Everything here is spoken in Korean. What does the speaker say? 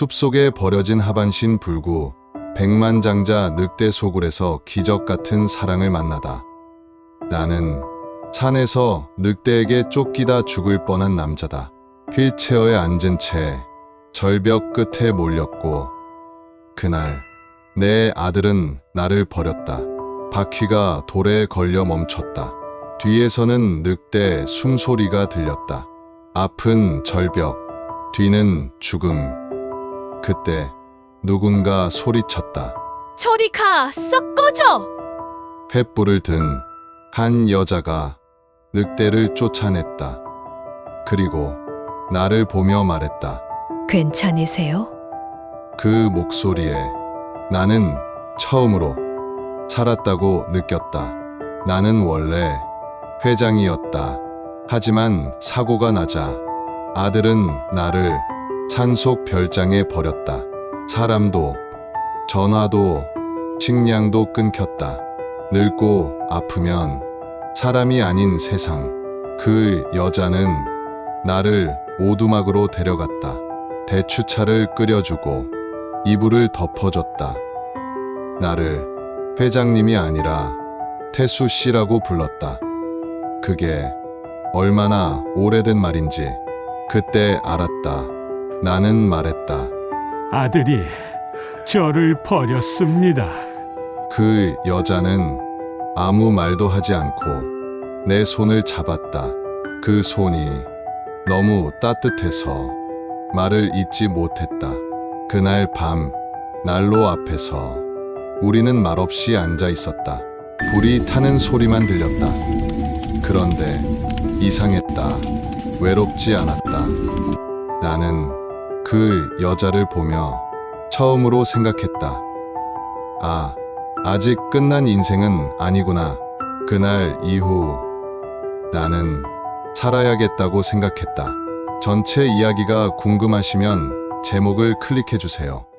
숲속에 버려진 하반신 불구 백만장자 늑대 소굴에서 기적 같은 사랑을 만나다. 나는 산에서 늑대에게 쫓기다 죽을 뻔한 남자다. 휠체어에 앉은 채 절벽 끝에 몰렸고 그날 내 아들은 나를 버렸다. 바퀴가 돌에 걸려 멈췄다. 뒤에서는 늑대 숨소리가 들렸다. 앞은 절벽, 뒤는 죽음. 그때 누군가 소리쳤다. 저리 가! 썩 꺼져! 횃불을 든 한 여자가 늑대를 쫓아냈다. 그리고 나를 보며 말했다. 괜찮으세요? 그 목소리에 나는 처음으로 살았다고 느꼈다. 나는 원래 회장이었다. 하지만 사고가 나자 아들은 나를 산속 별장에 버렸다. 사람도 전화도 식량도 끊겼다. 늙고 아프면 사람이 아닌 세상. 그 여자는 나를 오두막으로 데려갔다. 대추차를 끓여주고 이불을 덮어줬다. 나를 회장님이 아니라 태수 씨라고 불렀다. 그게 얼마나 오래된 말인지 그때 알았다. 나는 말했다. 아들이 저를 버렸습니다. 그 여자는 아무 말도 하지 않고 내 손을 잡았다. 그 손이 너무 따뜻해서 말을 잇지 못했다. 그날 밤 난로 앞에서 우리는 말없이 앉아 있었다. 불이 타는 소리만 들렸다. 그런데 이상했다. 외롭지 않았다. 나는 그 여자를 보며 처음으로 생각했다. 아, 아직 끝난 인생은 아니구나. 그날 이후 나는 살아야겠다고 생각했다. 전체 이야기가 궁금하시면 제목을 클릭해 주세요.